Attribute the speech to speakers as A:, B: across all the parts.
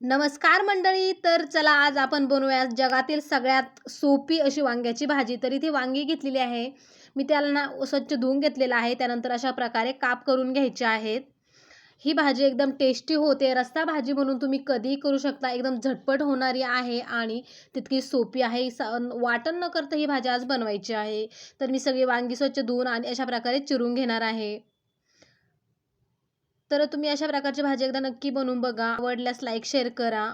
A: नमस्कार मंडळी तर चला आज आपण बनवूया जगातील सगळ्यात सोपी अशी वांग्याची भाजी. तरी ती वांगी घेतलेली आहे. मी त्याला ना स्वच्छ धुवून घेतलेलं आहे. त्यानंतर अशा प्रकारे काप करून घ्यायचे आहेत. ही भाजी एकदम टेस्टी होते. रस्ता भाजी म्हणून तुम्ही कधीही करू शकता. एकदम झटपट होणारी आहे आणि तितकी सोपी आहे. स वाटण न करता ही भाजी आज बनवायची आहे. तर मी सगळी वांगी स्वच्छ धुवून आणि अशा प्रकारे चिरून घेणार आहे. तर तुम्ही अशा प्रकारची भाजी एकदा नक्की बनवून बघा. आवडल्यास लाईक शेअर करा.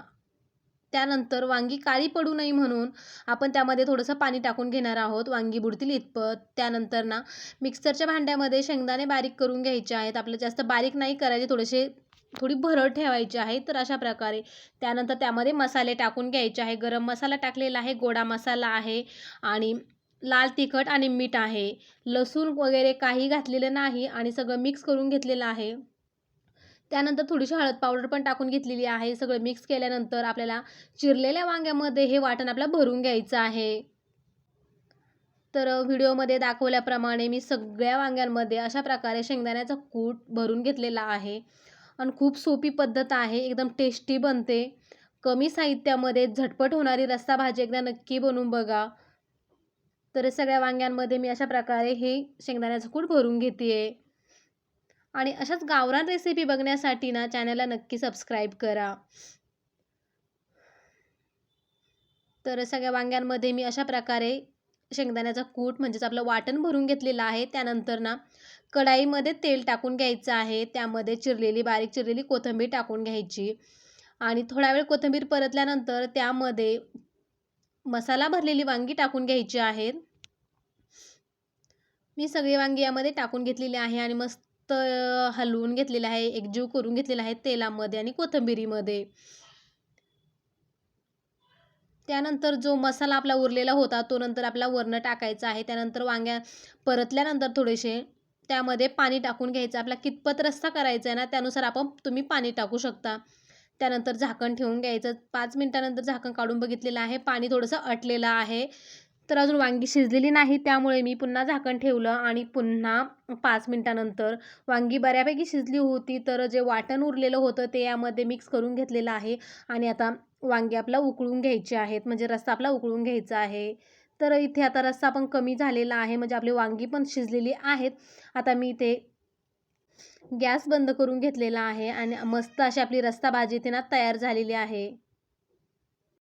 A: त्यानंतर वांगी काळी पडू नये म्हणून आपण त्यामध्ये थोडंसं पाणी टाकून घेणार आहोत. वांगी बुडतील इतपत. त्यानंतर ना मिक्सरच्या भांड्यामध्ये शेंगदाणे बारीक करून घ्यायचे आहेत. आपलं जास्त बारीक नाही करायचे थोडेसे थोडी भरड ठेवायची आहे तर अशा प्रकारे. त्यानंतर त्यामध्ये मसाले टाकून घ्यायचे आहे. गरम मसाला टाकलेला आहे गोडा मसाला आहे आणि लाल तिखट आणि मीठ आहे. लसूण वगैरे काही घातलेलं नाही आणि सगळं मिक्स करून घेतलेलं आहे. त्यानंतर थोडीशी हळद पावडर पण टाकून घेतलेली आहे. सगळं मिक्स केल्यानंतर आपल्याला चिरलेल्या वांग्यामध्ये हे वाटण आपल्याला भरून घ्यायचं आहे. तर व्हिडिओमध्ये दाखवल्याप्रमाणे मी सगळ्या वांग्यांमध्ये अशा प्रकारे शेंगदाण्याचा कूट भरून घेतलेला आहे. आणि खूप सोपी पद्धत आहे. एकदम टेस्टी बनते. कमी साहित्यामध्ये झटपट होणारी रस्सा भाजी एकदा नक्की बनवून बघा. तर सगळ्या वांग्यांमध्ये मी अशा प्रकारे हे शेंगदाण्याचं कूट भरून घेते आहे आणि अशाच गावरान रेसिपी बघण्यासाठी ना चॅनलला नक्की सबस्क्राईब करा. तर सगळ्या वांग्यांमध्ये मी अशा प्रकारे शेंगदाण्याचा कूट म्हणजेच आपलं वाटण भरून घेतलेलं आहे. त्यानंतर ना कढाईमध्ये तेल टाकून घ्यायचं आहे. त्यामध्ये चिरलेली बारीक चिरलेली कोथिंबीर टाकून घ्यायची. आणि थोडा वेळ कोथिंबीर परतल्यानंतर त्यामध्ये मसाला भरलेली वांगी टाकून घ्यायची आहेत मी सगळी वांगी यामध्ये टाकून घेतलेली आहे आणि मस्त हलवून घेतलेलं आहे एकजीव करून घेतलेला आहे तेलामध्ये आणि कोथिंबिरीमध्ये. त्यानंतर जो मसाला आपला उरलेला होता तो नंतर आपला वरणं टाकायचा आहे. त्यानंतर वांग्या परतल्यानंतर थोडेसे त्यामध्ये पाणी टाकून घ्यायचं. आपला कितपत रस्ता करायचा आहे ना त्यानुसार आपण तुम्ही पाणी टाकू शकता. त्यानंतर झाकण ठेवून घ्यायचं. पाच मिनटानंतर झाकण काढून बघितलेलं आहे. पाणी थोडंसं अटलेलं आहे. तर अजून वांगी शिजलेली नाही त्यामुळे मी पुन्हा झाकण ठेवलं आणि पुन्हा पाच मिनटानंतर वांगी बऱ्यापैकी शिजली होती. तर जे वाटण उरलेलं होतं ते यामध्ये मिक्स करून घेतलेलं आहे आणि आता वांगी आपला उकळून घ्यायचे आहेत म्हणजे रस्सा आपला उकळून घ्यायचा आहे. तर इथे आता रस्सा पण कमी झालेला आहे म्हणजे आपली वांगी पण शिजलेली आहेत. आता मी इथे गॅस बंद करून घेतलेला आहे आणि मस्त अशी आपली रस्सा भाजी इथे ना तयार झालेली आहे.